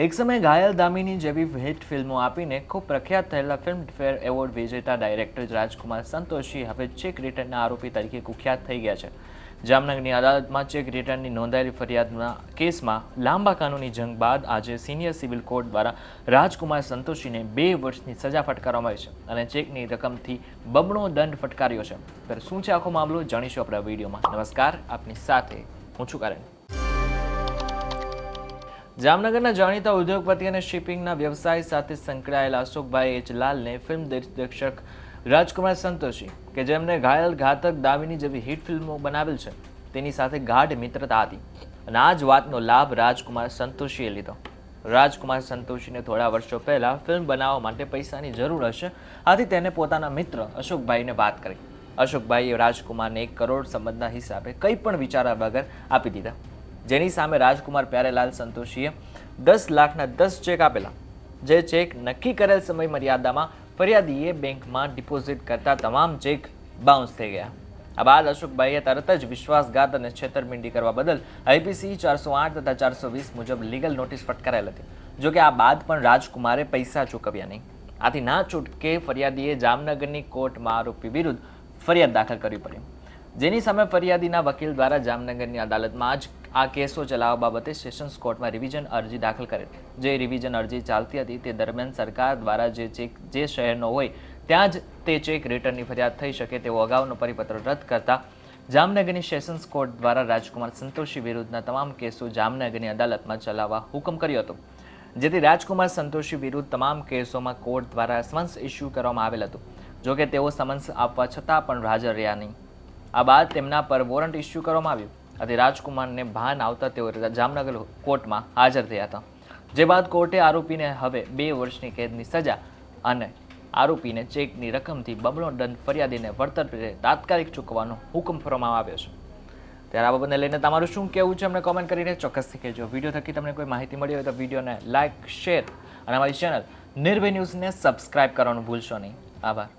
એક સમયે ઘાયલ દામિની જેવી હિટ ફિલ્મો આપીને ખૂબ પ્રખ્યાત થયેલા ફિલ્મફેર એવોર્ડ વિજેતા ડાયરેક્ટર રાજકુમાર સંતોષી હવે ચેક રિટર્નના આરોપી તરીકે કુખ્યાત થઈ ગયા છે. જામનગરની અદાલતમાં ચેક રિટર્નની નોંધાયેલી ફરિયાદના કેસમાં લાંબા કાનૂની જંગ બાદ આજે સિનિયર સિવિલ કોર્ટ દ્વારા રાજકુમાર સંતોષીને બે વર્ષની સજા ફટકારવામાં આવી છે અને ચેકની રકમથી બમણો દંડ ફટકાર્યો છે. ત્યારે શું છે આખો મામલો જાણીશું આપણા વિડીયોમાં. નમસ્કાર, આપની સાથે હું છું કરણ. જામનગરના જાણીતા ઉદ્યોગપતિ અને શિપિંગના વ્યવસાય સાથે સંકળાયેલા અશોકભાઈ એચ લાલને ફિલ્મ દિગ્દર્શક રાજકુમાર સંતોષી, કે જેમને ઘાયલ ઘાતક દામિની જેવી હિટ ફિલ્મો બનાવેલ છે, તેની સાથે ગાઢ મિત્રતા હતી. અને આ જ વાતનો લાભ રાજકુમાર સંતોષીએ લીધો. રાજકુમાર સંતોષીને થોડા વર્ષો પહેલાં ફિલ્મ બનાવવા માટે પૈસાની જરૂર હશે, આથી તેને પોતાના મિત્ર અશોકભાઈને વાત કરી. અશોકભાઈએ રાજકુમારને એક કરોડ સંબંધના હિસાબે કંઈ પણ વિચાર્યા વગર આપી દીધા. જેની સામે રાજકુમાર પ્યારેલાલ સંતોષીએ દસ લાખના દસ ચેક આપેલા. જે ચેક નક્કી કરેલ સમય મર્યાદામાં ફરિયાદીએ બેંકમાં ડિપોઝિટ કરતા તમામ ચેક બાઉન્સ થઈ ગયા. આ બાદ અશોકભાઈએ તરત જ વિશ્વાસઘાત અને છેતરપિંડી કરવા બદલ આઈપીસી ચારસો આઠ તથા ચારસો વીસ મુજબ લીગલ નોટિસ ફટકારાયેલ હતી. જો કે આ બાદ પણ રાજકુમારે પૈસા ચૂકવ્યા નહીં. આથી ના છૂટકે ફરિયાદીએ જામનગરની કોર્ટમાં આરોપી વિરુદ્ધ ફરિયાદ દાખલ કરવી પડી. જેની સામે ફરિયાદીના વકીલ દ્વારા જામનગરની અદાલતમાં જ આ કેસો ચલાવવા બાબતે સેશન્સ કોર્ટમાં રિવિઝન અરજી દાખલ કરે જે રિવિઝન અરજી ચાલતી હતી તે દરમિયાન સરકાર દ્વારા જે ચેક, જે શહેરનો હોય, ત્યાં જ તે ચેક રિટર્નની ફરિયાદ થઈ શકે તેવો અગાઉનો પરિપત્ર રદ કરતા જામનગરની સેશન્સ કોર્ટ દ્વારા રાજકુમાર સંતોષી વિરુદ્ધના તમામ કેસો જામનગરની અદાલતમાં ચલાવવા હુકમ કર્યો હતો. જેથી રાજકુમાર સંતોષી વિરુદ્ધ તમામ કેસોમાં કોર્ટ દ્વારા સમન્સ ઇસ્યુ કરવામાં આવેલ હતું. જોકે તેઓ સમન્સ આપવા છતાં પણ હાજર રહ્યા નહીં. આ બાદ તેમના પર વોરંટ ઇસ્યુ કરવામાં આવ્યું. આથી રાજકુમારને ભાન આવતા તેઓ જામનગર કોર્ટમાં હાજર થયા હતા. જે બાદ કોર્ટે આરોપીને હવે બે વર્ષની કેદની સજા અને આરોપીને ચેકની રકમથી બમણો દંડ ફરિયાદીને વળતર તાત્કાલિક ચૂકવવાનો હુકમ ફરવામાં આવ્યો છે. ત્યારે આ બાબતને લઈને તમારું શું કહેવું છે, અમને કોમેન્ટ કરીને ચોક્કસથી કહેજો. વીડિયો થકી તમને કોઈ માહિતી મળી હોય તો વિડીયોને લાઇક શેર અને અમારી ચેનલ નિર્ભય ન્યૂઝને સબસ્ક્રાઇબ કરવાનું ભૂલશો નહીં. આભાર.